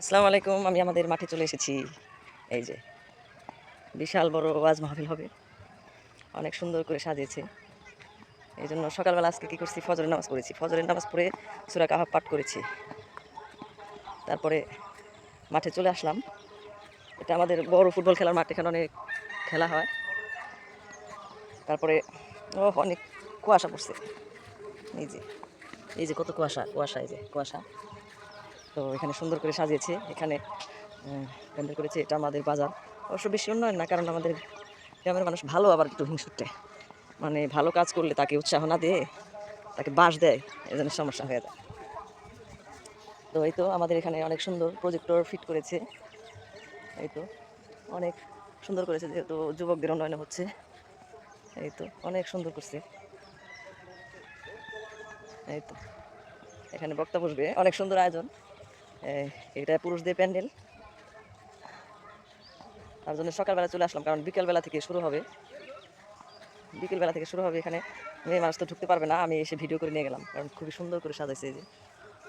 আসসালামু আলাইকুম, আমি আমাদের মাঠে চলে এসেছি। এই যে, বিশাল বড় ওয়াজ মাহফিল হবে। অনেক সুন্দর করে সাজিয়েছে। এই জন্য সকালবেলা আজকে কী করছি? ফজরের নামাজ পড়েছি। ফজরের নামাজ পড়ে সুরা কাহাব পাঠ করেছি। তারপরে মাঠে চলে আসলাম। এটা আমাদের বড় ফুটবল খেলার মাঠ, এখানে অনেক খেলা হয়। তারপরে ও অনেক কুয়াশা পড়ছে। এই যে এই যে কত কুয়াশা কুয়াশা, এই যে কুয়াশা। তো এখানে সুন্দর করে সাজিয়েছে। এখানে প্যান্ডেল করেছে। এটা আমাদের বাজার। অবশ্য বেশি উন্নয়ন না, কারণ আমাদের গ্রামের মানুষ ভালো আবার একটু হিংসুটে। মানে ভালো কাজ করলে তাকে উৎসাহ না দিয়ে তাকে বাস দেয় এজন্য সমস্যা হয়ে যায়। তো এই তো আমাদের এখানে অনেক সুন্দর প্রজেক্টর ফিট করেছে। এই তো অনেক সুন্দর করেছে যেহেতু যুবকদের উন্নয়ন হচ্ছে। এই তো অনেক সুন্দর করছে। এই তো এখানে বক্তা বসবে। অনেক সুন্দর আয়োজন। এটা পুরুষদের প্যান্ডেল। তার জন্য সকালবেলা চলে আসলাম, কারণ বিকেলবেলা থেকে শুরু হবে। বিকেলবেলা থেকে শুরু হবে এখানে। মেয়ে মানুষ তো ঢুকতে পারবে না, আমি এসে ভিডিও করে নিয়ে গেলাম, কারণ খুবই সুন্দর করে সাজাইছে যে।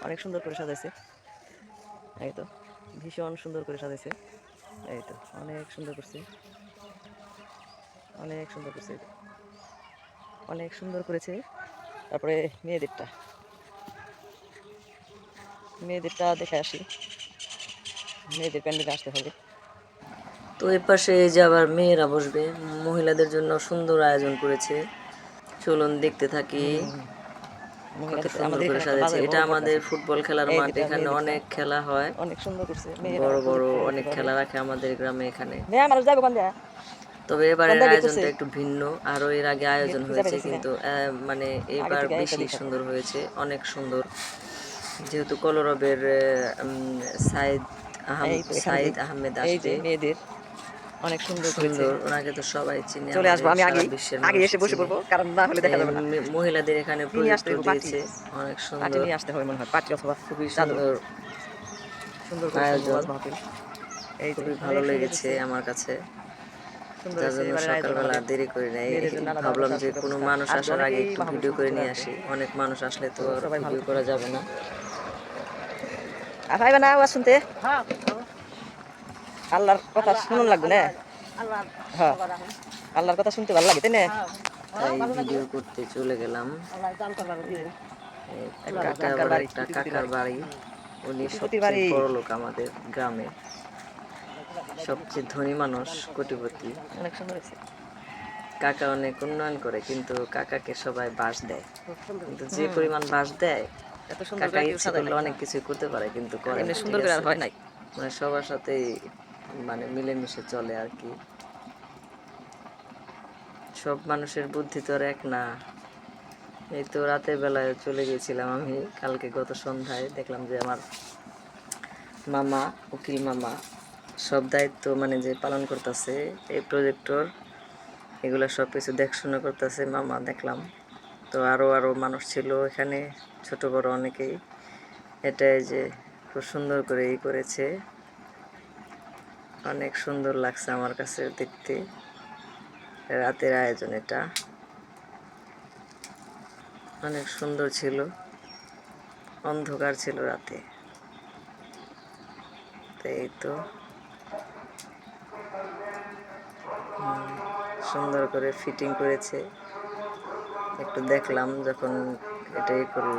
অনেক সুন্দর করে সাজাইছে। এই তো, ভীষণ সুন্দর করে সাজাইছে। এই তো, অনেক সুন্দর করছে। অনেক সুন্দর করছে অনেক সুন্দর করেছে, তারপরে মেয়েদেরটা। মেয়েদেরটা দেখে আসি। মেয়েদের প্যান্ডেলে আসতে হবে। তো এর পাশে এই যে আবার মেয়েরা বসবে মহিলাদের জন্য সুন্দর আয়োজন করেছে। চলুন দেখতে থাকি এটা আমাদের ফুটবল খেলার মাঠ এখানে অনেক খেলা হয়। অনেক সুন্দর করছে। বড় বড় অনেক খেলা রাখে আমাদের গ্রামে এখানে। তবে এবারের আয়োজনটা একটু ভিন্ন। আরও এর আগে আয়োজন হয়েছে কিন্তু মানে এবার বেশি সুন্দর হয়েছে অনেক সুন্দর। যেহেতু কলরবের সাইদ আহম এই তো এখানে সাইদ আহমেদ আসবে। মেয়েদের অনেক সুন্দর সুন্দর ওনাকে তো সবাই চিনে চলে আসব আমি আগে আগে এসে বসে। পড়ব কারণ না হলে দেখা যাবে না। মহিলাদের এখানে আসতে দিয়েছে। অনেক সুন্দর নিয়ে আসতে হবে মনে হয় পাটি অথবা খুবই সুন্দর সুন্দর করে আয়োজন। এই খুবই ভালো লেগেছে আমার কাছে। যার জন্য সকালবেলা দেরি করি নাই। ভাবলাম যে কোনো মানুষ আসার আগে একটু ভিডিও করে নিয়ে আসি। অনেক মানুষ আসলে তো ভিডিও করা যাবে না। আর না ওয়াজ শুনতে আল্লাহর কথা শুনুন লাগবে না। হ্যাঁ। আল্লাহর কথা শুনতে ভালো লাগে তাই না ভিডিও করতে চলে গেলাম। কাকার বাড়ি, কাকার বাড়ি। উনি কুটিপতি বাড়ি। সবচেয়ে বড় লোক আমাদের গ্রামে। সবচেয়ে ধনী মানুষ কোটিপতি। অনেক সুন্দর কাকা অনেক উন্নয়ন করে কিন্তু কাকাকে সবাই বাস দেয়। কিন্তু যে পরিমাণ বাস দেয় এত সুন্দর করে কেউ করলে অনেক কিছু করতে পারে কিন্তু করে এমনি সুন্দর করে আর হয় নাই। মানে সবার সাথেই মানে মিলেমিশে চলে আর কি। সব মানুষের বুদ্ধি তো আর এক না। এই তো রাতের বেলায় চলে গেছিলাম আমি কালকে গত সন্ধ্যায় দেখলাম যে আমার মামা উকিল মামা সব দায়িত্ব মানে যে পালন করতেছে এই প্রজেক্টর এগুলো সব কিছু দেখাশোনা করতেছে মামা দেখলাম। তো আরও আরও মানুষ ছিল এখানে, ছোট, বড় অনেকেই। এটাই যে খুব সুন্দর করে ই করেছে। অনেক সুন্দর লাগছে আমার কাছে দেখতে। রাতের আয়োজন এটা। অনেক সুন্দর ছিল। অন্ধকার ছিল রাতে। তো। এই তো সুন্দর করে ফিটিং করেছে। একটু দেখলাম যখন এটাই করল।